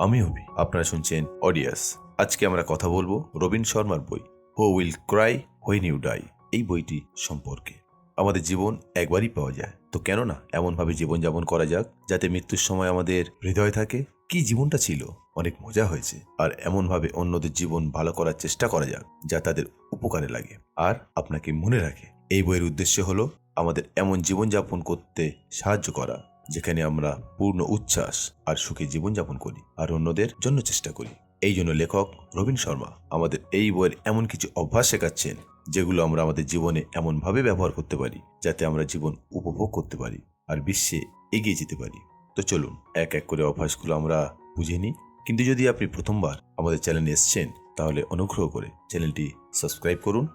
আমি হবি আপনারা শুনছেন অডিয়াস আজকে আমরা কথা বলব রবীন শর্মার বই who will cry when you die এই বইটি সম্পর্কে। আমাদের জীবন একবারই পাওয়া যায়। তো কেন না এমনভাবে জীবনযাপন করা যাক, যাতে মৃত্যুর সময় আমাদের হৃদয় থাকে। কি জীবনটা ছিল? অনেক মজা হয়েছে। আর এমনভাবে অন্যদের জীবন ভালো করার চেষ্টা করা যাক, যা তাদের উপকারে লাগে। আর আপনাকে মনে রাখে, এই বইয়ের উদ্দেশ্য হলো আমাদের এমন জীবনযাপন করতে সাহায্য করা। যেখানে আমরা পূর্ণ উচ্ছ্বাস আর সুখী জীবনযাপন করি আর অন্যদের জন্য চেষ্টা করি। এই জন্য লেখক রবীন শর্মা আমাদের এই বইয়ের এমন কিছু অভ্যাস শেখাচ্ছেন, যেগুলো আমরা আমাদের জীবনে এমনভাবে ব্যবহার করতে পারি, যাতে আমরা জীবন উপভোগ করতে পারি আর বিশ্বে এগিয়ে যেতে পারি। তো চলুন, এক এক করে অভ্যাসগুলো আমরা বুঝে নিই। কিন্তু যদি আপনি প্রথমবার আমাদের চ্যানেলে এসছেন, তাহলে অনুগ্রহ করে চ্যানেলটি সাবস্ক্রাইব করুন।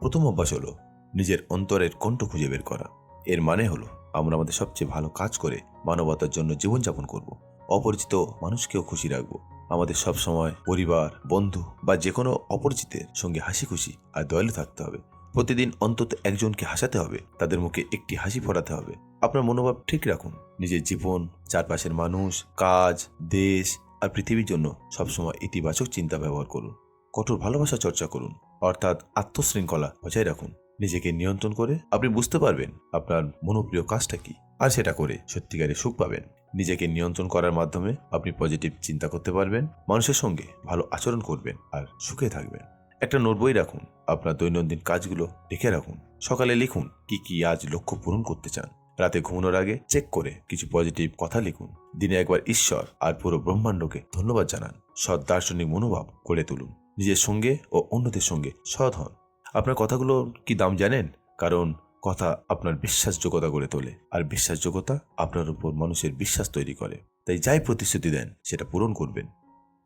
প্রথম অভ্যাস হলো নিজের অন্তরের কণ্ঠ খুঁজে বের করা। এর মানে হলো আমরা আমাদের সবচেয়ে ভালো কাজ করে মানবতার জন্য জীবনযাপন করব। অপরিচিত মানুষকেও খুশি রাখব। আমাদের সব সময় পরিবার, বন্ধু বা যে কোনো অপরিচিতের সঙ্গে হাসি খুশি আর দয়ালু থাকতে হবে। প্রতিদিন অন্তত একজনকে হাসাতে হবে। তাদের মুখে একটি হাসি ফোটাতে হবে। আপনার মনোভাব ঠিক রাখুন। নিজের জীবন, চারপাশের মানুষ, কাজ, দেশ আর পৃথিবীর জন্য সবসময় ইতিবাচক চিন্তা ব্যবহার করুন। কঠোর ভালোবাসা চর্চা করুন। অর্থাৎ আত্মশৃঙ্খলা বজায় রাখুন। নিজেকে নিয়ন্ত্রণ করে আপনি বুঝতে পারবেন আপনার মনোপ্রিয় কাজটা কি আর সেটা করে সত্যিকারের সুখ পাবেন। নিজেকে নিয়ন্ত্রণ করার মাধ্যমে আপনি পজিটিভ চিন্তা করতে পারবেন, মানুষের সঙ্গে ভালো আচরণ করবেন আর সুখে থাকবেন। একটা নোট বই রাখুন, আপনার দৈনন্দিন কাজগুলো লিখে রাখুন। সকালে লিখুন কি কি আজ লক্ষ্য পূরণ করতে চান। রাতে ঘুমানোর আগে চেক করে কিছু পজিটিভ কথা লিখুন। দিনে একবার ঈশ্বর আর পুরো ব্রহ্মাণ্ডকে ধন্যবাদ জানান। সৎ দার্শনিক মনোভাব গড়ে তুলুন। নিজের সঙ্গে ও অন্যদের সঙ্গে সৎ হন। আপনার কথাগুলো কি দাম জানেন? কারণ কথা আপনার বিশ্বাসযোগ্যতা গড়ে তোলে। আর বিশ্বাসযোগ্যতা আপনার উপর মানুষের বিশ্বাস তৈরি করে। তাই যাই প্রতিশ্রুতি দেন, সেটা পূরণ করবেন।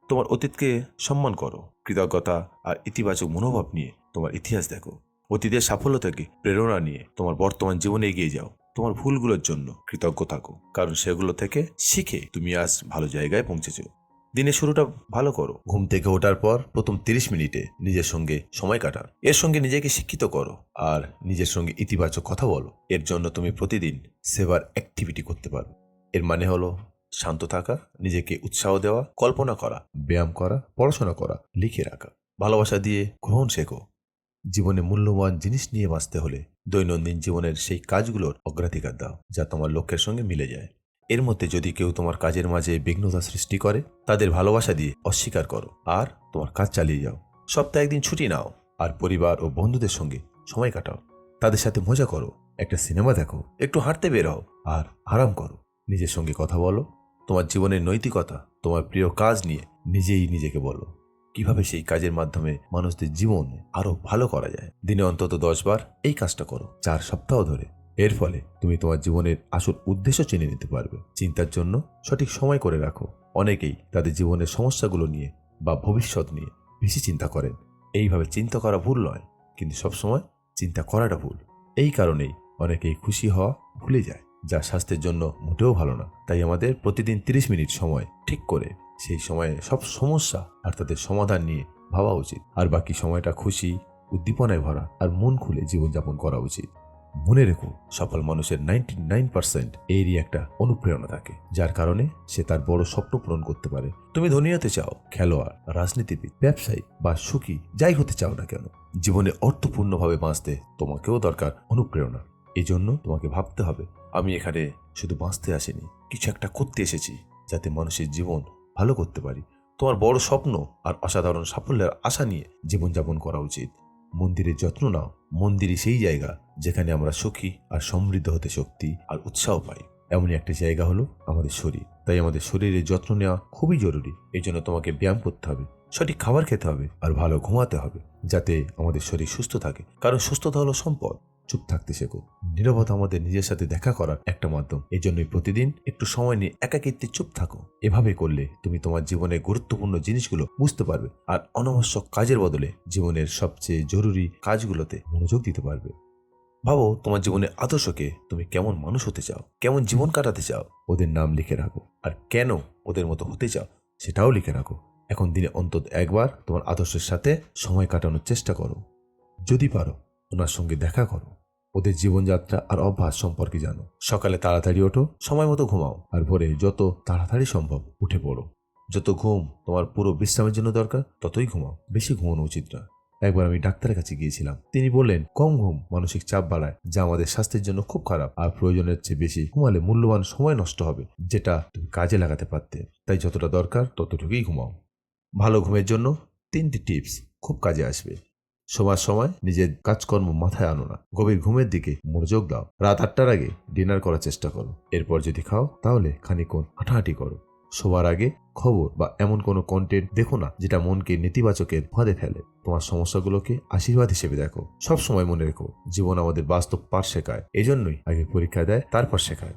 তোমার অতীতকে সম্মান করো। কৃতজ্ঞতা আর ইতিবাচক মনোভাব নিয়ে তোমার ইতিহাস দেখো। অতীতের সাফল্য থেকে প্রেরণা নিয়ে তোমার বর্তমান জীবনে এগিয়ে যাও। তোমার ভুলগুলোর জন্য কৃতজ্ঞ থাকো। কারণ সেগুলো থেকে শিখে তুমি আজ ভালো জায়গায় পৌঁছেছো। দিনের শুরুটা ভালো করো। ঘুম থেকে ওঠার পর প্রথম তিরিশ মিনিটে নিজের সঙ্গে সময় কাটান এর সঙ্গে নিজেকে শিক্ষিত করো। আর নিজের সঙ্গে ইতিবাচক কথা বলো। এর জন্য তুমি প্রতিদিন সেবার অ্যাক্টিভিটি করতে পারো। এর মানে হলো শান্ত থাকা, নিজেকে উৎসাহ দেওয়া, কল্পনা করা, ব্যায়াম করা, পড়াশোনা করা, লিখে রাখা। ভালোবাসা দিয়ে গ্রহণ শেখো। জীবনে মূল্যবান জিনিস নিয়ে বাঁচতে হলে দৈনন্দিন জীবনের সেই কাজগুলোর অগ্রাধিকার দাও, যা তোমার লক্ষ্যের সঙ্গে মিলে যায়। এর মধ্যে যদি কেউ তোমার কাজের মাঝে বিঘ্নতা সৃষ্টি করে, তাদের ভালোবাসা দিয়ে অস্বীকার করো। আর তোমার কাজ চালিয়ে যাও। সপ্তাহে একদিন ছুটি নাও আর পরিবার ও বন্ধুদের সঙ্গে সময় কাটাও। তাদের সাথে মজা করো, একটা সিনেমা দেখো, একটু হাঁটতে বের হও আর আরাম করো। নিজের সঙ্গে কথা বলো, তোমার জীবনের নৈতিকতা, তোমার প্রিয় কাজ নিয়ে নিজেই নিজেকে বলো। কীভাবে সেই কাজের মাধ্যমে মানুষদের জীবন আরও ভালো করা যায়? দিনে অন্তত দশ বার এই কাজটা করো, চার সপ্তাহ ধরে। এর ফলে তুমি তোমার জীবনের আসল উদ্দেশ্য চিনে নিতে পারবে। চিন্তার জন্য সঠিক সময় করে রাখো। অনেকেই তাদের জীবনের সমস্যাগুলো নিয়ে বা ভবিষ্যৎ নিয়ে বেশি চিন্তা করেন। এইভাবে চিন্তা করা ভুল নয়, কিন্তু সবসময় চিন্তা করাটা ভুল। এই কারণেই অনেকেই খুশি হওয়া ভুলে যায়, যা স্বাস্থ্যের জন্য মোটেও ভালো না। তাই আমাদের প্রতিদিন তিরিশ মিনিট সময় ঠিক করে সেই সময়ে সব সমস্যা আর তাদের সমাধান নিয়ে ভাবা উচিত। আর বাকি সময়টা খুশি, উদ্দীপনায় ভরা আর মন খুলে জীবনযাপন করা উচিত। মনে রেখো, সফল মানুষের নাইনটি নাইন পার্সেন্ট এরই একটা অনুপ্রেরণা থাকে, যার কারণে সে তার বড় স্বপ্ন পূরণ করতে পারে। তুমি ধনী হতে চাও, খেলোয়াড়, রাজনীতিবিদ, ব্যবসায়ী বা সুখী, যাই হতে চাও না কেন, জীবনে অর্থপূর্ণভাবে বাঁচতে তোমাকেও দরকার অনুপ্রেরণা। এই জন্য তোমাকে ভাবতে হবে, আমি এখানে শুধু বাঁচতে আসিনি, কিছু একটা করতে এসেছি, যাতে মানুষের জীবন ভালো করতে পারি। তোমার বড় স্বপ্ন আর অসাধারণ সাফল্যের আশা নিয়ে জীবনযাপন করা উচিত। মন্দিরের যত্ন নাও, মন্দিরই সেই জায়গা যেখানে আমরা সুখী আর সমৃদ্ধ হতে শক্তি আর উৎসাহ পাই। এমনই একটা জায়গা হলো আমাদের শরীর। তাই আমাদের শরীরের যত্ন নেওয়া খুবই জরুরি। এই জন্য তোমাকে ব্যায়াম করতে হবে, সঠিক খাবার খেতে হবে আর ভালো ঘুমাতে হবে, যাতে আমাদের শরীর সুস্থ থাকে। কারণ সুস্থতা হলো সম্পদ। চুপ থাকতে শেখো। নীরবতা আমাদের নিজের সাথে দেখা করার একটা মাধ্যম। এই জন্যই প্রতিদিন একটু সময় নিয়ে একাকিত্বে চুপ থাকো। এভাবে করলে তুমি তোমার জীবনের গুরুত্বপূর্ণ জিনিসগুলো বুঝতে পারবে আর অনাবশ্যক কাজের বদলে জীবনের সবচেয়ে জরুরি কাজগুলোতে মনোযোগ দিতে পারবে। ভাবো, তোমার জীবনে আদর্শকে তুমি কেমন মানুষ হতে চাও, কেমন জীবন কাটাতে চাও, ওদের নাম লিখে রাখো। আর কেন ওদের মতো হতে চাও, সেটাও লিখে রাখো। এখন দিনে অন্তত একবার তোমার আদর্শের সাথে সময় কাটানোর চেষ্টা করো। যদি পারো, ওনার সঙ্গে দেখা করো। ওদের জীবনযাত্রা আর অভ্যাস সম্পর্কে জানো। সকালে তাড়াতাড়ি ওঠো, সময় মতো ঘুমাও। আর ভোরে যত তাড়াতাড়ি সম্ভব উঠে পড়ো। যত ঘুম তোমার পুরো বিশ্রামের জন্য দরকার, ততই ঘুমাও। বেশি ঘুমানো উচিত না। একবার আমি ডাক্তারের কাছে গিয়েছিলাম। তিনি বললেন, কম ঘুম, মানসিক চাপ বাড়ায়, যা আমাদের স্বাস্থ্যের জন্য খুব খারাপ আর প্রয়োজনের চেয়ে বেশি। ঘুমালে মূল্যবান সময় নষ্ট হবে, যেটা তুমি কাজে লাগাতে পারতে। তাই যতটা দরকার, ততটুকুই ঘুমাও। ভালো ঘুমের জন্য তিনটি টিপস খুব কাজে আসবে। সবার সময় নিজের কাজকর্ম মাথায় আনো না। গভীর ঘুমের দিকে মনোযোগ দাও। রাত আটটার আগে ডিনার করার চেষ্টা করো। এরপর যদি খাও, তাহলে খানিকক্ষণ হাঁটাহাঁটি করো। শোবার আগে খবর বা এমন কোনো কন্টেন্ট দেখো না যেটা মনকে নেতিবাচকের ফাঁদে ফেলে। তোমার সমস্যাগুলোকে আশীর্বাদ হিসেবে দেখো। সব সময় মনে রেখো, জীবন আমাদের বাস্তব পাঠ শেখায়। এজন্যই আগে পরীক্ষা দেয়, তারপর শেখায়।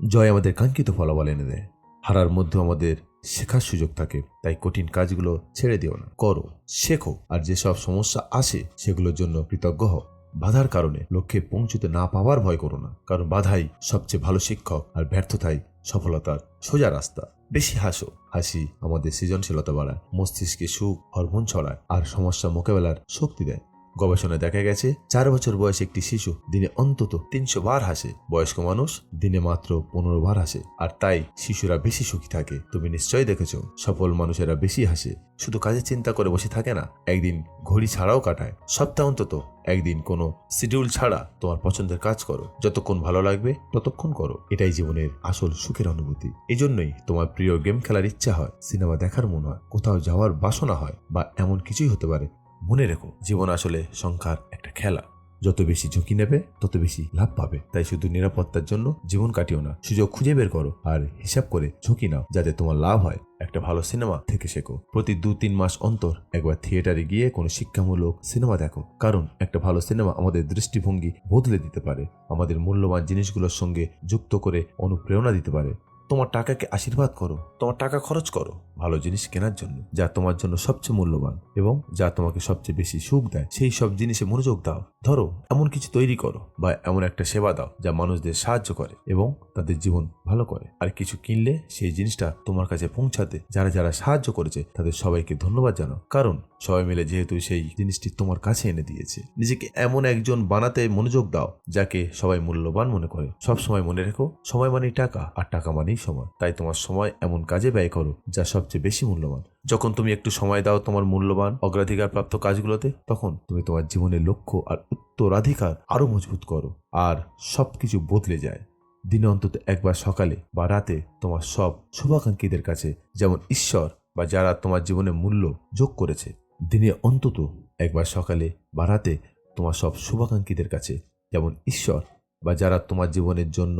জয় আমাদের কাঙ্ক্ষিত ফলাফল এনে দেয়। হারার মধ্যেও আমাদের শেখার সুযোগ থাকে, তাই কঠিন কাজগুলো ছেড়ে দিও না। করো, শেখো, আর যেসব সমস্যা আসে সেগুলোর জন্য কৃতজ্ঞ হও। বাধার কারণে লক্ষ্যে পৌঁছতে না পাওয়ার ভয় করো না, কারণ বাধাই সবচেয়ে ভালো শিক্ষক আর ব্যর্থতাই সফলতার সোজা রাস্তা। বেশি হাসো। হাসি আমাদের সৃজনশীলতা বাড়ায়। মস্তিষ্কে সুখ, হরমোন ছড়ায় আর সমস্যা মোকাবেলার শক্তি দেয়। গবেষণায় দেখা গেছে, চার বছর বয়সে একটি শিশু দিনে অন্তত তিনশো বার হাসে। বয়স্ক মানুষ দিনে মাত্র পনেরো বার হাসে। আর তাই শিশুরা বেশি সুখী থাকে। তুমি নিশ্চয়ই দেখেছ, সফল মানুষেরা বেশি হাসে। শুধু কাজের চিন্তা করে বসে থাকে না, একদিন ঘড়ি ছাড়াও কাটায়। সপ্তাহ অন্তত একদিন কোনো শিডিউল ছাড়া তোমার পছন্দের কাজ করো। যতক্ষণ ভালো লাগবে, ততক্ষণ করো। এটাই জীবনের আসল সুখের অনুভূতি। এই জন্যই তোমার প্রিয় গেম খেলার ইচ্ছা হয়। সিনেমা দেখার মন হয়। কোথাও যাওয়ার বাসনা হয় বা এমন কিছুই হতে পারে মনে রেখো, জীবন আসলে সংখ্যার একটা খেলা। যত বেশি ঝুঁকি নেবে, তত বেশি লাভ পাবে। তাই শুধু নিরাপত্তার জন্য জীবন কাটিও না, সুযোগ খুঁজে বের করো আর হিসাব করে ঝুঁকি নাও, যাতে তোমার লাভ হয়। একটা ভালো সিনেমা থেকে শেখো। প্রতি দু তিন মাস অন্তর একবার থিয়েটারে গিয়ে কোনো শিক্ষামূলক সিনেমা দেখো। কারণ একটা ভালো সিনেমা আমাদের দৃষ্টিভঙ্গি বদলে দিতে পারে। আমাদের মূল্যবান জিনিসগুলোর সঙ্গে যুক্ত করে অনুপ্রেরণা দিতে পারে। তোমার টাকাকে আশীর্বাদ করো, তোমার টাকা খরচ করো। ভালো জিনিস কেনার জন্য, যা তোমার জন্য সবচেয়ে মূল্যবান এবং যা তোমাকে সবচেয়ে বেশি সুখ দেয়, সেই সব জিনিসে মনোযোগ দাও। ধরো, এমন কিছু তৈরি করো বা এমন একটা সেবা দাও যা মানুষদের সাহায্য করে এবং তাদের জীবন ভালো করে। আর কিছু কিনলে সেই জিনিসটা তোমার কাছে পৌঁছাতে, যারা যারা সাহায্য করেছে, তাদের সবাইকে ধন্যবাদ জানাও। কারণ, সবাই মিলে যেহেতু সেই জিনিসটি তোমার কাছে এনে দিয়েছে, নিজেকে এমন একজন বানাতে মনোযোগ দাও যাকে সবাই মূল্যবান মনে করে। সব সময় মনে রেখো, সময় মানেই টাকা, আর টাকা মানেই সময়। তাই তোমার সময় এমন কাজে ব্যয় করো যা সবচেয়ে বেশি মূল্যবান। যখন তুমি একটু সময় দাও তোমার মূল্যবান অগ্রাধিকার প্রাপ্ত কাজগুলোতে, তখন তুমি তোমার জীবনের লক্ষ্য আর উত্তরাধিকার আরও মজবুত করো আর সব কিছু বদলে যায়। দিনে অন্তত একবার সকালে বা রাতে তোমার সব শুভাকাঙ্ক্ষীদের কাছে যেমন ঈশ্বর বা যারা তোমার জীবনে মূল্য যোগ করেছে। দিনে অন্তত একবার সকালে বা রাতে তোমার সব শুভাকাঙ্ক্ষীদের কাছে যেমন ঈশ্বর বা যারা তোমার জীবনের জন্য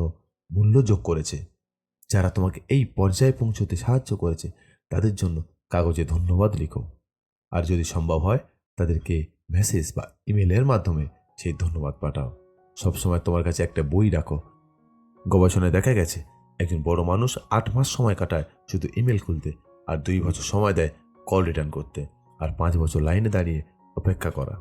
মূল্য যোগ করেছে, যারা তোমাকে এই পর্যায়ে পৌঁছতে সাহায্য করেছে তাদের জন্য কাগজে ধন্যবাদ লিখো আর যদি সম্ভব হয়, তাদেরকে মেসেজ বা ইমেলের মাধ্যমে সেই ধন্যবাদ পাঠাও। সবসময় তোমার কাছে একটা বই রাখো। গবেষণায় দেখা গেছে, একজন বড় মানুষ আট মাস সময় কাটায় শুধু ইমেল খুলতে আর দুই বছর সময় দেয় কল রিটার্ন করতে আর পাঁচ বছর লাইনে দাঁড়িয়ে অপেক্ষা করা।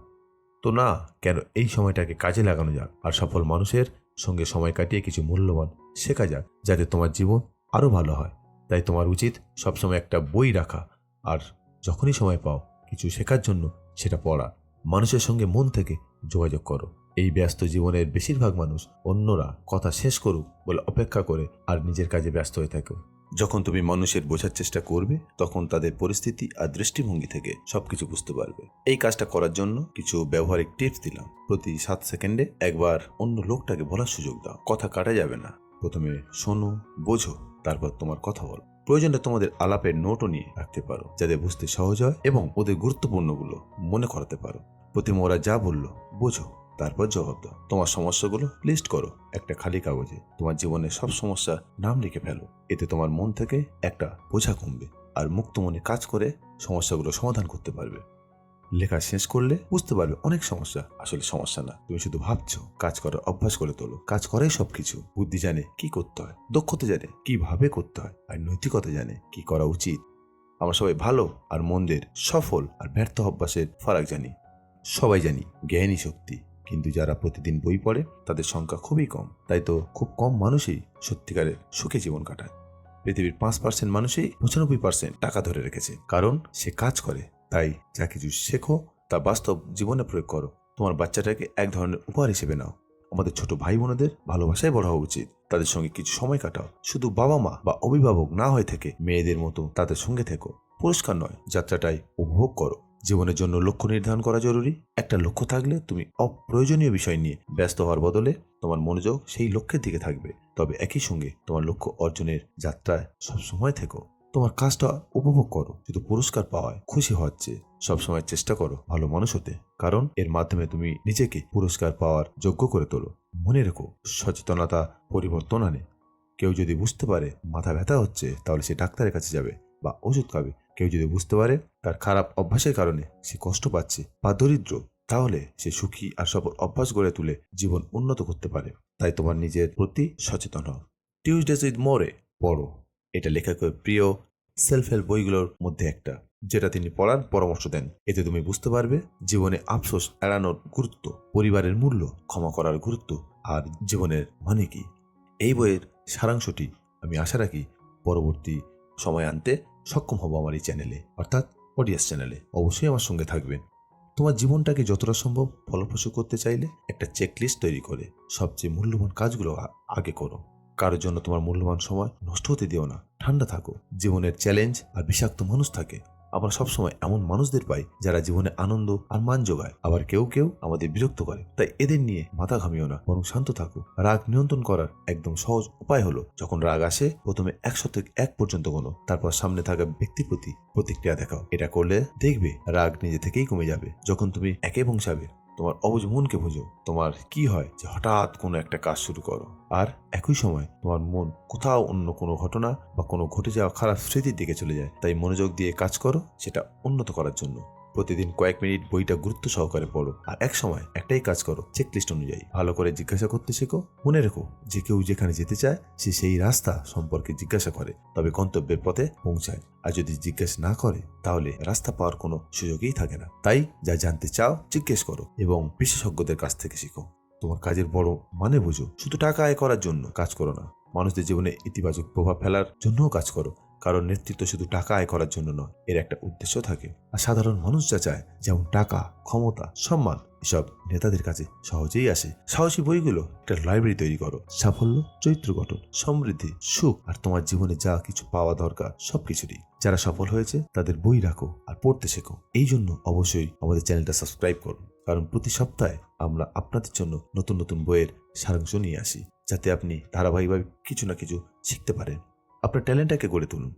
তো না, কেন এই সময়টাকে কাজে লাগানো যাক? আর সফল মানুষের সঙ্গে সময় কাটিয়ে কিছু মূল্যবান শেখা যাক, যাতে তোমার জীবন আরও ভালো হয়। তাই তোমার উচিত সবসময় একটা বই রাখা আর যখনই সময় পাও কিছু শেখার জন্য সেটা পড়া। মানুষের সঙ্গে মন থেকে যোগাযোগ করো। এই ব্যস্ত জীবনের বেশিরভাগ মানুষ অন্যরা কথা শেষ করুক বলে অপেক্ষা করে আর নিজের কাজে ব্যস্ত হয়ে থাকো। যখন তুমি মানুষের বোঝার চেষ্টা করবে, তখন তাদের পরিস্থিতি আর দৃষ্টিভঙ্গি থেকে সবকিছু বুঝতে পারবে। এই কাজটা করার জন্য কিছু ব্যবহারিক টিপস দিলাম। প্রতি সাত সেকেন্ডে একবার অন্য লোকটাকে বলার সুযোগ দাও। কথা কাটা যাবে না। প্রথমে শোনো, বোঝো। তারপর তোমার কথা বলো। প্রয়োজনে তোমাদের আলাপের নোটও নিয়ে রাখতে পারো, যাতে বুঝতে সহজ হয় এবং ওদের গুরুত্বপূর্ণগুলো মনে করাতে পারো। প্রতিমা ওরা যা বলল, বোঝো, তারপর জবাব দাও। তোমার সমস্যাগুলো লিস্ট করো একটা খালি কাগজে। তোমার জীবনের সব সমস্যা নাম লিখে ফেলো। এতে তোমার মন থেকে একটা বোঝা কমবে আর মুক্ত মনে কাজ করে সমস্যাগুলো সমাধান করতে পারবে। লেখা শেষ করলে বুঝতে পারবে অনেক সমস্যা। আসলে সমস্যা না। তুমি শুধু ভাবছ, কাজ করার অভ্যাস করে তোলো। কাজ করাই সবকিছু। বুদ্ধি জানে কি করতে হয়, দক্ষতা জানে কীভাবে করতে হয়, আর নৈতিকতা জানে কি করা উচিত। আমরা সবাই ভালো আর মন্দের সফল আর ব্যর্থ অভ্যাসের ফারাক জানি। সবাই জানি জ্ঞানী শক্তি। কিন্তু যারা প্রতিদিন বই পড়ে, তাদের সংখ্যা খুবই কম। তাই তো খুব কম মানুষই সত্যিকারের সুখে জীবন কাটায়। পৃথিবীর পাঁচ পার্সেন্ট মানুষই পঁচানব্বই পার্সেন্ট টাকা ধরে রেখেছে। কারণ সে কাজ করে। তাই যা কিছু শেখো, তা বাস্তব জীবনে প্রয়োগ করো। তোমার বাচ্চাটাকে এক ধরনের উপহার হিসেবে নাও। আমাদের ছোট ভাই বোনদের ভালোবাসায় বড় হওয়া উচিত। তাদের সঙ্গে কিছু সময় কাটাও। শুধু বাবা মা বা অভিভাবক না হয়ে থেকে মেয়েদের মতো তাদের সঙ্গে থেকো। পুরস্কার নয়, যাত্রাটাই উপভোগ করো। জীবনের জন্য লক্ষ্য নির্ধারণ করা জরুরি। একটা লক্ষ্য থাকলে তুমি অপ্রয়োজনীয় বিষয় নিয়ে ব্যস্ত হওয়ার বদলে তোমার মনোযোগ সেই লক্ষ্যের দিকে থাকবে। তবে একই সঙ্গে তোমার লক্ষ্য অর্জনের যাত্রায় সবসময় থেকো। তোমার কাজটা উপভোগ করো। শুধু পুরস্কার পাওয়ায় খুশি হওয়ার চেয়ে সবসময় চেষ্টা করো ভালো মানুষ হতে। কারণ এর মাধ্যমে তুমি নিজেকে পুরস্কার পাওয়ার যোগ্য করে তোলো। মনে রেখো, সচেতনতা পরিবর্তন আনে। কেউ যদি বুঝতে পারে মাথা ব্যথা হচ্ছে, তাহলে সে ডাক্তারের কাছে যাবে বা ওষুধ খাবে। কেউ যদি বুঝতে পারে তার খারাপ অভ্যাসের কারণে সে কষ্ট পাচ্ছে বা দরিদ্র, তাহলে সে সুখী আর সফল অভ্যাস গড়ে তুলে জীবন উন্নত করতে পারে। তাই তোমার নিজের প্রতি সচেতন হও। টিউসডেজ উইথ মোরে, পড়ো। এটা লেখকের প্রিয় সেলফ হেল্প বইগুলোর মধ্যে একটা, যেটা তিনি পড়ার পরামর্শ দেন। এতে তুমি বুঝতে পারবে জীবনে আফসোস এড়ানোর গুরুত্ব, পরিবারের মূল্য, ক্ষমা করার গুরুত্ব আর জীবনের মানে কি। এই বইয়ের সারাংশটি আমি আশা রাখি পরবর্তী সময় আনতে সক্ষম হব আমার এই চ্যানেলে, অর্থাৎ অডিয়াস চ্যানেলে অবশ্যই আমার সঙ্গে থাকবেন। তোমার জীবনটাকে যতটা সম্ভব ফলপ্রসূ করতে চাইলে একটা চেকলিস্ট তৈরি করে, সবচেয়ে মূল্যবান কাজগুলো আগে করো। কারোর জন্য তোমার মূল্যবান সময় নষ্ট হতে দিও না। ঠান্ডা থাকো। জীবনের চ্যালেঞ্জ আর বিষাক্ত মানুষ থাকে। আমরা সবসময় এমন মানুষদের পাই যারা জীবনে আনন্দ আর মান যোগায়। আবার কেউ কেউ আমাদের বিরক্ত করে। তাই এদের নিয়ে মাথা ঘামিও না। বরং শান্ত থাকো। রাগ নিয়ন্ত্রণ করার একদম সহজ উপায় হলো, যখন রাগ আসে, প্রথমে একশো থেকে এক পর্যন্ত গোনো। তারপর সামনে থাকা ব্যক্তির প্রতি প্রতিক্রিয়া দেখাও। এটা করলে দেখবে রাগ নিজে থেকেই কমে যাবে। যখন তুমি একে পৌঁছাবে তোমার অবুজ মনকে বোঝো, তোমার কি হয় যে হঠাৎ কোনো একটা কাজ শুরু করো। আর একই সময় তোমার মন কোথাও অন্য কোনো ঘটনা বা কোনো ঘটে যাওয়া খারাপ স্মৃতির দিকে চলে যায়। তাই মনোযোগ দিয়ে কাজ করো, সেটা উন্নত করার জন্য। প্রতিদিন কয়েক মিনিট বইটা গুরুত্ব সহকারে পড়ো আর এক সময় একটাই কাজ করো চেকলিস্ট অনুযায়ী। ভালো করে জিজ্ঞাসা করতে শেখো, মনে রেখো যে কেউ যেখানে যেতে চায়, সে সেই রাস্তা সম্পর্কে জিজ্ঞাসা করে, তবে গন্তব্যের পথে পৌঁছায়। আর যদি জিজ্ঞেস না করে, তাহলে রাস্তা পাওয়ার কোনো সুযোগই থাকে না। তাই যা জানতে চাও, জিজ্ঞেস করো এবং বিশেষজ্ঞদের কাছ থেকে শেখো। তোমার কাজের বড় মানে বুঝো। শুধু টাকা আয় করার জন্য কাজ করো না। মানুষদের জীবনে ইতিবাচক প্রভাব ফেলার জন্যও কাজ করো। কারণ নেতৃত্ব শুধু টাকা আয় করার জন্য নয়, এর একটা উদ্দেশ্য থাকে। আর সাধারণ মানুষ যা চায়, যেমন টাকা, ক্ষমতা, সম্মান, এসব নেতাদের কাছে সহজেই আসে। সাহসী বইগুলো একটা লাইব্রেরি তৈরি করো। সাফল্য, চরিত্র গঠন, সমৃদ্ধি, সুখ, আর তোমার জীবনে যা কিছু পাওয়া দরকার, সবকিছুরই। যারা সফল হয়েছে, তাদের বই রাখো আর পড়তে শেখো। এই জন্য অবশ্যই আমাদের চ্যানেলটা সাবস্ক্রাইব করুন। কারণ প্রতি সপ্তাহে আমরা আপনাদের জন্য নতুন নতুন বইয়ের সারাংশ নিয়ে আসি, যাতে আপনি ধারাবাহিকভাবে কিছু না কিছু শিখতে পারেন। আপনার ট্যালেন্টটাকে গড়ে তুলুন।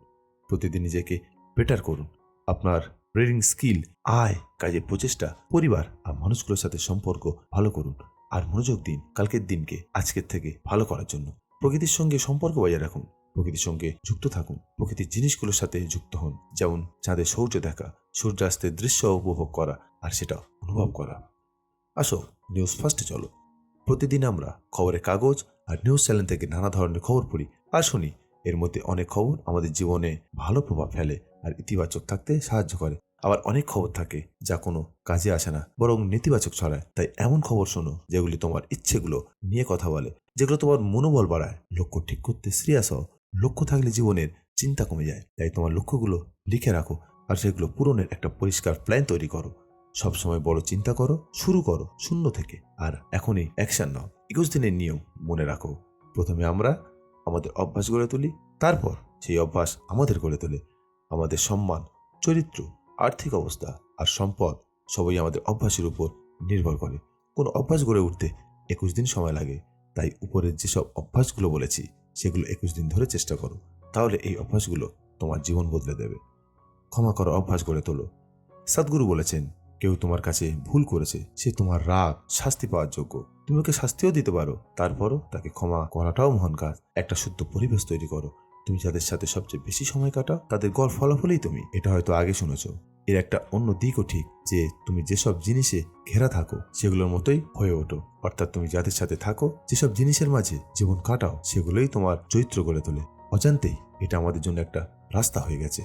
প্রতিদিন নিজেকে বেটার করুন। আপনার রিডিং স্কিল আয়, কাজের প্রচেষ্টা, পরিবার আর মানুষগুলোর সাথে সম্পর্ক ভালো করুন। আর মনোযোগ দিন কালকের দিনকে আজকের থেকে ভালো করার জন্য। প্রকৃতির সঙ্গে সম্পর্ক বজায় রাখুন। প্রকৃতির সঙ্গে যুক্ত থাকুন। প্রকৃতির জিনিসগুলোর সাথে যুক্ত হন। যেমন চাঁদের সৌর্য দেখা, সূর্যাস্তের দৃশ্য উপভোগ করা আর সেটা অনুভব করা। আসো নিউজ ফার্স্টে চলো। প্রতিদিন আমরা খবরের কাগজ আর নিউজ চ্যানেল থেকে নানা ধরনের খবর পড়ি। আর শুনি এর মধ্যে অনেক খবর আমাদের জীবনে ভালো প্রভাব ফেলে আর ইতিবাচক থাকতে সাহায্য করে। আবার অনেক খবর থাকে যা কোনো কাজে আসে না, বরং নেতিবাচক ছড়ায়। তাই এমন খবর শোনো যেগুলি তোমার ইচ্ছেগুলো নিয়ে কথা বলে, যেগুলো তোমার মনোবল বাড়ায়। লক্ষ্য ঠিক করতে সিরিয়াস হও। লক্ষ্য থাকলে জীবনের চিন্তা কমে যায়। তাই তোমার লক্ষ্যগুলো লিখে রাখো আর সেগুলো পূরণের একটা পরিষ্কার প্ল্যান তৈরি করো। সবসময় বড় চিন্তা করো, শুরু করো শূন্য থেকে। আর এখনই অ্যাকশন নাও। একুশ দিনের নিয়ম মনে রাখো। প্রথমে আমরা আমাদের অভ্যাস গড়ে তুলি, তারপর সেই অভ্যাস আমাদের গড়ে তোলে। আমাদের সম্মান, চরিত্র, আর্থিক অবস্থা আর সম্পদ সবই আমাদের অভ্যাসের উপর নির্ভর করে। কোনো অভ্যাস গড়ে উঠতে একুশ দিন সময় লাগে। তাই উপরের যেসব অভ্যাসগুলো বলেছি, সেগুলো একুশ দিন ধরে চেষ্টা করো। তাহলে এই অভ্যাসগুলো তোমার জীবন বদলে দেবে। ক্ষমা করার অভ্যাস গড়ে তোলো। সদ্গুরু বলেছেন, কেউ তোমার কাছে ভুল করেছে, সে তোমার রাগ, শাস্তি পাওয়ার যোগ্য। তুমি ওকে শাস্তিও দিতে পারো। তারপরও তাকে ক্ষমা করাটাও মহান কাজ। একটা শুদ্ধ পরিবেশ তৈরি করো। তুমি যাদের সাথে সবচেয়ে বেশি সময় কাটাও, তাদের গড় ফলাফলেই তুমি। এটা হয়তো আগে শুনেছ। এর একটা অন্য দিকও ঠিক, যে তুমি যেসব জিনিসে ঘেরা থাকো, সেগুলোর মতোই হয়ে ওঠো। অর্থাৎ তুমি যাদের সাথে থাকো, যেসব জিনিসের মাঝে জীবন কাটাও, সেগুলোই তোমার চরিত্র গড়ে তোলে। অজান্তেই এটা আমাদের জন্য একটা রাস্তা হয়ে গেছে।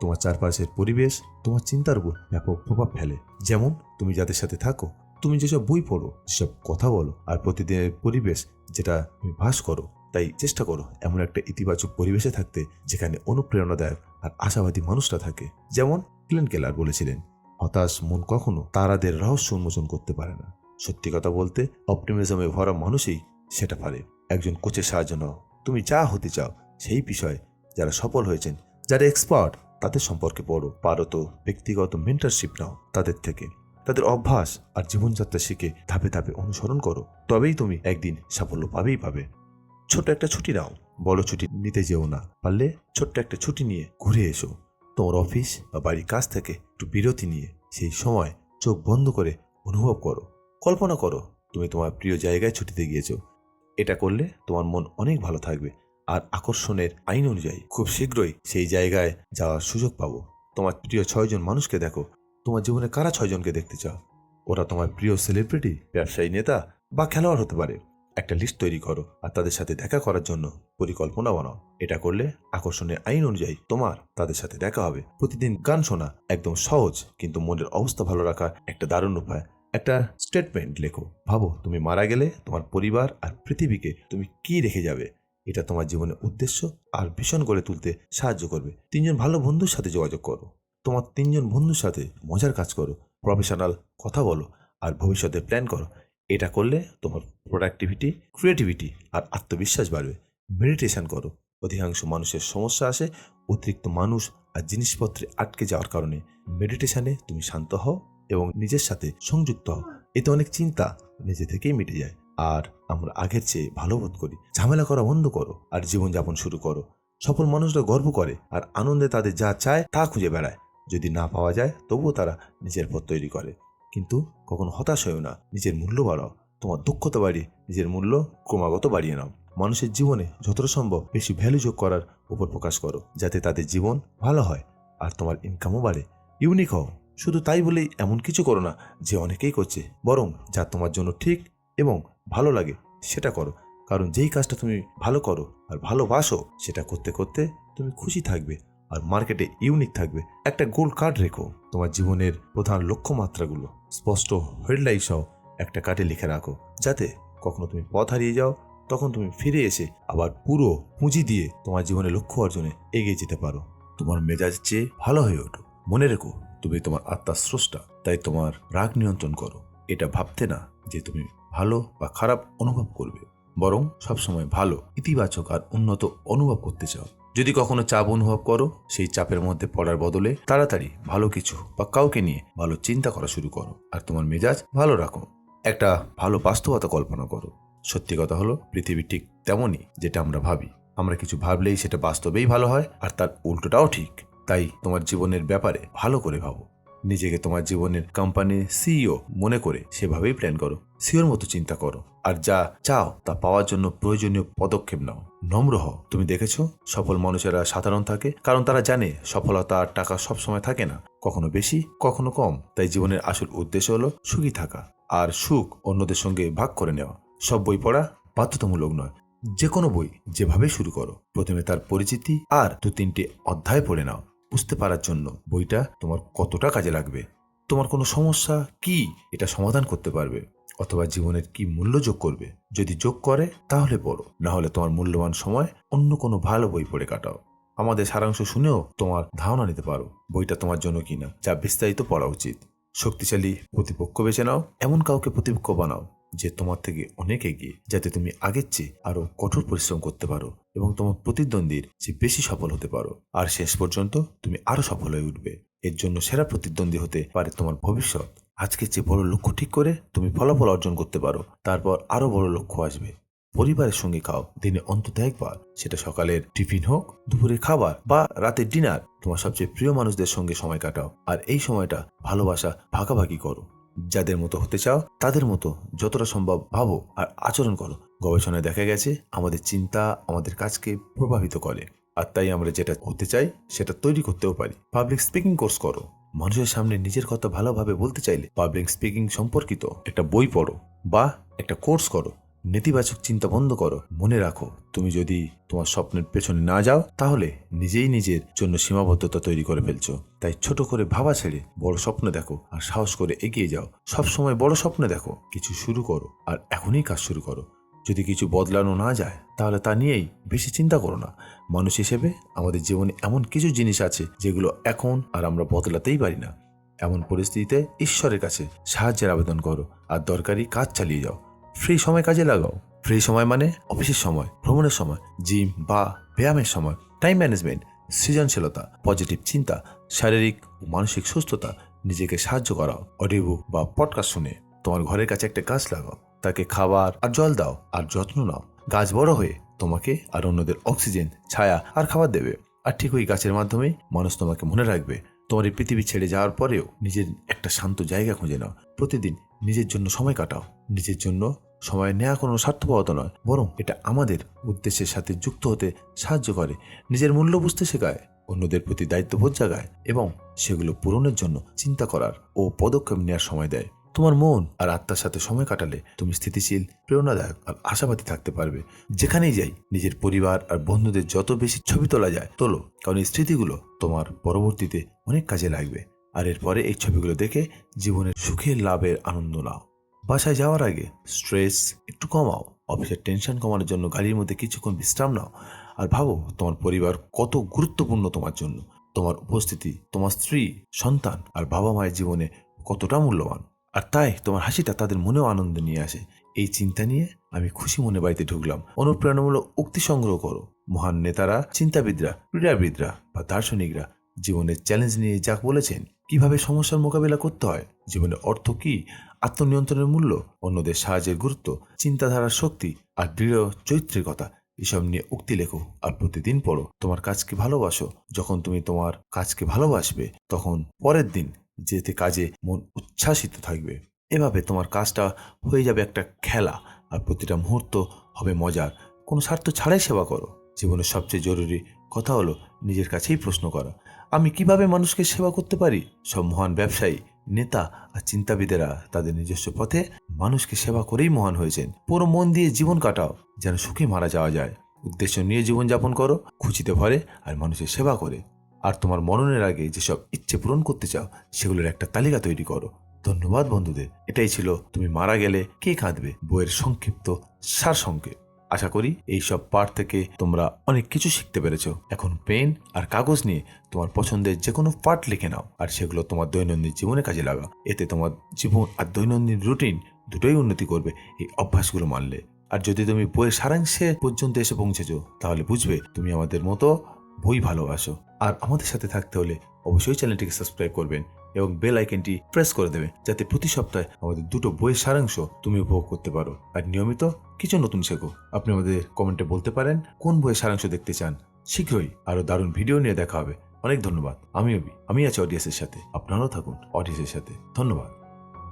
তোমার চারপাশের পরিবেশ, তোমার চিন্তার উপর ব্যাপক প্রভাব ফেলে। যেমন, তুমি যাদের সাথে থাকো তুমি যেসব বই পড়ো যেসব কথা বলো আর প্রতিদিনের পরিবেশ যেটা তুমি ভাস করো, তাই চেষ্টা করো এমন একটা ইতিবাচক পরিবেশে থাকতে যেখানে অনুপ্রেরণাদায়ক আর আশাবাদী মানুষরা থাকে। যেমন ক্লেন কেলার বলেছিলেন, হতাশ মন কখনো তারাদের রহস্য উন্মোচন করতে পারে না। সত্যি কথা বলতে, অপটিমিজমে ভরা মানুষই সেটা পারে। একজন কোচের সাহায্য নাও। তুমি যা হতে চাও সেই বিষয়ে যারা সফল হয়েছেন, যারা এক্সপার্ট তাদের সম্পর্কে পড়ো। পারো তো ব্যক্তিগত মেন্টারশিপ নাও তাদের থেকে। তাদের অভ্যাস আর জীবনযাত্রা শিখে ধাপে ধাপে অনুসরণ করো। তবেই তুমি একদিন সাফল্য পাবেই পাবে। ছোট্ট একটা ছুটি নাও। বড় ছুটি নিতে যেও না। পারলে ছোট্ট একটা ছুটি নিয়ে ঘুরে এসো। তোমার অফিস বা বাড়ির কাজ থেকে একটু বিরতি নিয়ে সেই সময় চোখ বন্ধ করে অনুভব করো। কল্পনা করো, তুমি তোমার প্রিয় জায়গায় ছুটিতে গিয়েছো। এটা করলে তোমার মন অনেক ভালো থাকবে আর আকর্ষণের আইন অনুযায়ী খুব শীঘ্রই সেই জায়গায় যাওয়ার সুযোগ পাবো। তোমার প্রিয় ছয়জন মানুষকে দেখো। তোমার জীবনে কারা ছয়জনকে দেখতে চাও? ওরা তোমার প্রিয় সেলিব্রিটি ব্যবসায়ী নেতা বা খেলোয়াড় হতে পারে। একটা লিস্ট তৈরি করো আর তাদের সাথে দেখা করার জন্য পরিকল্পনা বানাও। এটা করলে আকর্ষণের আইন অনুযায়ী তোমার তাদের সাথে দেখা হবে। প্রতিদিন গান শোনা একদম সহজ, কিন্তু মনের অবস্থা ভালো রাখার একটা দারুণ উপায়। একটা স্টেটমেন্ট লেখো। ভাবো, তুমি মারা গেলে তোমার পরিবার আর পৃথিবীকে তুমি কি রেখে যাবে? এটা তোমার জীবনের উদ্দেশ্য আর ভীষণ গড়ে তুলতে সাহায্য করবে। তিনজন ভালো বন্ধুর সাথে যোগাযোগ করো। তোমার তিনজন বন্ধুর সাথে মজার কাজ করো প্রফেশনাল কথা বলো আর ভবিষ্যতে প্ল্যান করো। এটা করলে তোমার প্রোডাক্টিভিটি ক্রিয়েটিভিটি আর আত্মবিশ্বাস বাড়বে। মেডিটেশন করো। অধিকাংশ মানুষের সমস্যা আসে অতিরিক্ত মানুষ আর জিনিসপত্রে আটকে যাওয়ার কারণে। মেডিটেশনে তুমি শান্ত হও এবং নিজের সাথে সংযুক্ত হও। এতে অনেক চিন্তা নিজে থেকেই মিটে যায়। আর আমরা আগের চেয়ে ভালো বোধ করি। ঝামেলা করা বন্ধ করো আর জীবনযাপন শুরু করো। সফল মানুষরা গর্ব করে আর আনন্দে তাদের যা চায় তা খুঁজে বেড়ায়। যদি না পাওয়া যায়, তবুও তারা নিজের পথ তৈরি করে। কিন্তু কখনো হতাশ হয়েও না, নিজের মূল্য বাড়াও। তোমার দক্ষতা বাড়িয়ে, নিজের মূল্য ক্রমাগত বাড়িয়ে নাও। মানুষের জীবনে যতটা সম্ভব বেশি ভ্যালু যোগ করার উপর প্রকাশ করো, যাতে তাদের জীবন ভালো হয় আর তোমার ইনকামও বাড়ে। ইউনিক হও। শুধু তাই বলেই এমন কিছু করো না যে অনেকেই করছে, বরং যা তোমার জন্য ঠিক এবং ভালো লাগে সেটা করো। কারণ যেই কাজটা তুমি ভালো করো আর ভালোবাসো, সেটা করতে করতে তুমি খুশি থাকবে। আর মার্কেটে ইউনিক থাকবে। একটা গোল্ড কার্ড রেখো। তোমার জীবনের প্রধান লক্ষ্যমাত্রাগুলো, স্পষ্ট হেডলাইট সহ একটা কার্ডে লিখে রাখো। যাতে কখনো তুমি পথ হারিয়ে যাও, তখন তুমি ফিরে এসে আবার পুরো পুঁজি দিয়ে তোমার জীবনের লক্ষ্য অর্জনে এগিয়ে যেতে পারো। তোমার মেজাজ চেয়ে ভালো হয়ে ওঠো। মনে রেখো, তুমি তোমার আত্মার স্রষ্টা, তাই তোমার রাগ নিয়ন্ত্রণ করো। এটা ভাবতে না যে তুমি ভালো বা খারাপ অনুভব করবে। বরং সবসময় ভালো, ইতিবাচক আর উন্নত অনুভব করতে চাও। যদি কখনো চাপ অনুভব করো, সেই চাপের মধ্যে পড়ার বদলে তাড়াতাড়ি ভালো কিছু বা কাউকে নিয়ে ভালো চিন্তা করা শুরু করো আর তোমার মেজাজ ভালো রাখো। একটা ভালো বাস্তবতা কল্পনা করো। সত্যি কথা হলো, পৃথিবী ঠিক তেমনই যেটা আমরা ভাবি। আমরা কিছু ভাবলেই সেটা বাস্তবেই ভালো হয় আর তার উল্টোটাও ঠিক। তাই তোমার জীবনের ব্যাপারে ভালো করে ভাবো। নিজেকে তোমার জীবনের কোম্পানির সিইও মনে করে সেভাবেই প্ল্যান করো। সিওর মতো চিন্তা করো। আর যা চাও তা পাওয়ার জন্য প্রয়োজনীয় পদক্ষেপ নাও। নম্র হও। তুমি দেখেছ? সফল মানুষেরা সাধারণ থাকে, কারণ তারা জানে সফলতা আর টাকা সবসময় থাকে না। কখনো বেশি, কখনো কম। তাই জীবনের আসল উদ্দেশ্য হলো সুখী থাকা আর সুখ অন্যদের সঙ্গে ভাগ করে নেওয়া। সব বই পড়া বাধ্যতামূলক নয়। যে কোনো বই যেভাবে শুরু করো। প্রথমে তার পরিচিতি আর দু তিনটি অধ্যায় পড়ে নাও। বুঝতে পারার জন্য বইটা তোমার কতটা কাজে লাগবে? তোমার কোনো সমস্যা কি? এটা সমাধান করতে পারবে। অথবা জীবনের কি মূল্য যোগ করবে? যদি যোগ করে, তাহলে পড়ো। না হলে তোমার মূল্যবান সময় অন্য কোনো ভালো বই পড়ে কাটাও। আমাদের সারাংশ শুনেও তোমার ধারণা নিতে পারো, বইটা তোমার জন্য কিনা, যা বিস্তারিত পড়া উচিত। শক্তিশালী প্রতিপক্ষ বেছে নাও, এমন কাউকে প্রতিপক্ষ বানাও, যে তোমার থেকে অনেক এগিয়ে, যাতে তুমি আগের চেয়ে আরও কঠোর পরিশ্রম করতে পারো এবং তোমার প্রতিদ্বন্দ্বীর চেয়ে বেশি সফল হতে পারো। আর শেষ পর্যন্ত তুমি আরও সফল হয়ে উঠবে। এর জন্য সেরা প্রতিদ্বন্দ্বী হতে পারে তোমার ভবিষ্যৎ। আজকের চেয়ে বড় লক্ষ্য ঠিক করে তুমি ফলাফল অর্জন করতে পারো, তারপর আরও বড় লক্ষ্য আসবে। পরিবারের সঙ্গে খাও, দিনে অন্তত একবার। সেটা সকালের টিফিন হোক, দুপুরের খাবার বা রাতের ডিনার, তোমার সবচেয়ে প্রিয় মানুষদের সঙ্গে সময় কাটাও। আর এই সময়টা ভালোবাসা ভাগাভাগি করো। যাদের মতো হতে চাও, তাদের মতো যতটা সম্ভব ভাবো আর আচরণ করো। গবেষণায় দেখা গেছে, আমাদের চিন্তা আমাদের কাজকে প্রভাবিত করে। আর তাই আমরা যেটা হতে চাই, সেটা তৈরি করতেও পারি। পাবলিক স্পিকিং কোর্স করো। মানুষের সামনে নিজের কথা ভালোভাবে বলতে চাইলে পাবলিক স্পিকিং সম্পর্কিত একটা বই পড়ো বা একটা কোর্স করো। নেতিবাচক চিন্তা বন্ধ করো। মনে রাখো, তুমি যদি তোমার স্বপ্নের পেছনে না যাও, তাহলে নিজেই নিজের জন্য সীমাবদ্ধতা তৈরি করে ফেলছো। তাই ছোট করে ভাবা ছেড়ে বড় স্বপ্ন দেখো আর সাহস করে এগিয়ে যাও। সব সময় বড় স্বপ্ন দেখো, কিছু শুরু করো আর এখনই কাজ শুরু করো। যদি কিছু বদলানো না যায়, তাহলে তা নিয়েই বেশি চিন্তা করো না। মানুষ হিসেবে আমাদের জীবনে এমন কিছু জিনিস আছে, যেগুলো এখন আর আমরা বদলাতেই পারি না। এমন পরিস্থিতিতে ঈশ্বরের কাছে সাহায্যের আবেদন করো, আর দরকারি কাজ চালিয়ে যাও। ফ্রি সময় কাজে লাগাও। ফ্রি সময় মানে অফিসের সময়, ভ্রমণের সময়, জিম বা ব্যায়ামের সময়। টাইম ম্যানেজমেন্ট, সৃজনশীলতা, পজিটিভ চিন্তা, শারীরিক ও মানসিক সুস্থতা, নিজেকে সাহায্য করাও। অডিও বা পডকাস্ট শুনে তোমার ঘরের কাছে একটা গাছ লাগাও। তাকে খাবার আর জল দাও আর যত্ন নাও। গাছ বড় হয়ে তোমাকে আর অন্যদের অক্সিজেন, ছায়া আর খাবার দেবে। আর ঠিক ওই গাছের মাধ্যমে মানুষ তোমাকে মনে রাখবে। তোমার এই পৃথিবী ছেড়ে যাওয়ার পরেও নিজের একটা শান্ত জায়গা খুঁজে নাও। প্রতিদিন নিজের জন্য সময় কাটাও। নিজের জন্য সময় নেওয়া কোনো স্বার্থপরতা নয়, বরং এটা আমাদের উদ্দেশ্যের সাথে যুক্ত হতে সাহায্য করে। নিজের মূল্য বুঝতে শেখায়, অন্যদের প্রতি দায়িত্ববোধ জাগায় এবং সেগুলো পূরণের জন্য চিন্তা করার ও পদক্ষেপ নেওয়ার সময় দেয়। তোমার মন আর আত্মার সাথে সময় কাটালে তুমি স্থিতিশীল, প্রেরণাদায়ক আর আশাবাদী থাকতে পারবে। যেখানেই যাই, নিজের পরিবার আর বন্ধুদের যত বেশি ছবি তোলা যায়, তোলো, কারণ এই স্মৃতিগুলো তোমার পরবর্তীতে অনেক কাজে লাগবে। আর এরপরে এই ছবিগুলো দেখে জীবনের সুখের লাভের আনন্দ নাও। বাসায় যাওয়ার আগে স্ট্রেস একটু কমাও, অফিসের টেনশন কমানোর জন্য গাড়ির মধ্যে কিছুক্ষণ বিশ্রাম নাও আর ভাবো তোমার পরিবার কত গুরুত্বপূর্ণ তোমার জন্য। তোমার উপস্থিতি, তোমার স্ত্রী, সন্তান আর বাবা মায়ের জীবনে কতটা মূল্যবান। আর তাই তোমার হাসিটা তাদের মনেও আনন্দ নিয়ে আসে। এই চিন্তা নিয়ে আমি খুশি মনে বাড়িতে ঢুকলাম। অনুপ্রেরণামূলক উক্তি সংগ্রহ করো। মহান নেতারা, চিন্তাবিদরা, ক্রীড়াবিদরা বা দার্শনিকরা জীবনের চ্যালেঞ্জ নিয়ে যা বলেছেন। কীভাবে সমস্যার মোকাবিলা করতে হয়? জীবনের অর্থ কি? আত্মনিয়ন্ত্রণের মূল্য? অন্যদের সাহায্যের গুরুত্ব? চিন্তাধারার শক্তি? আর দৃঢ় চরিত্রের কথা এসব নিয়ে উক্তি লেখো আর প্রতিদিন পড়ো। তোমার কাজকে ভালোবাসো। যখন তুমি তোমার কাজকে ভালোবাসবে, তখন পরের দিন যেতে কাজে মন উচ্ছ্বাসিত থাকবে। এভাবে তোমার কাজটা হয়ে যাবে একটা খেলা আর প্রতিটা মুহূর্ত হবে মজার। কোনো স্বার্থ ছাড়াই সেবা করো। জীবনের সবচেয়ে জরুরি কথা হলো নিজের কাছেই প্রশ্ন করা। আমি কীভাবে মানুষকে সেবা করতে পারি? সব মহান ব্যবসায়ী, নেতা আর চিন্তাবিদেরা তাদের নিজস্ব পথে মানুষকে সেবা করেই মহান হয়েছেন। পুরো মন দিয়ে জীবন কাটাও, যেন সুখে মারা যাওয়া যায়। উদ্দেশ্য নিয়ে জীবনযাপন করো, খুশিতে ভরে আর মানুষের সেবা করে। আর তোমার মননের আগে যেসব ইচ্ছে পূরণ করতে চাও, সেগুলোর একটা তালিকা তৈরি করো। ধন্যবাদ বন্ধুদের। এটাই ছিল, তুমি মারা গেলে কে কাঁদবে? বইয়ের সংক্ষিপ্ত সার সংক্ষেপ আশা করি এই সব পাঠ থেকে তোমরা অনেক কিছু শিখতে পেরেছ। এখন পেন আর কাগজ নিয়ে তোমার পছন্দের যে কোনো পাঠ লিখে নাও, আর সেগুলো তোমার দৈনন্দিন জীবনে কাজে লাগাও। এতে তোমার জীবন আর দৈনন্দিন রুটিন দুটোই উন্নতি করবে এই অভ্যাসগুলো মানলে। আর যদি তুমি বইয়ের সারাংশে পর্যন্ত এসে পৌঁছেছো, তাহলে বুঝবে তুমি আমাদের মতো বই ভালোবাসো। আর আমাদের সাথে থাকতে হলে অবশ্যই চ্যানেলটিকে সাবস্ক্রাইব করবেন এবং বেল আইকনটি প্রেস করে দেবেন যাতে প্রতি সপ্তাহে আমাদের দুটো বইয়ের সারাংশ তুমি উপভোগ করতে পারো। আর নিয়মিত কিছু নতুন শেখো। আপনি আমাদের কমেন্টে বলতে পারেন কোন বইয়ের সারাংশ দেখতে চান। শীঘ্রই আরও দারুণ ভিডিও নিয়ে দেখা হবে। অনেক ধন্যবাদ। আমি অবি আমি আছি অডিয়েন্সের সাথে। আপনারাও থাকুন অডিয়েন্সের সাথে। ধন্যবাদ।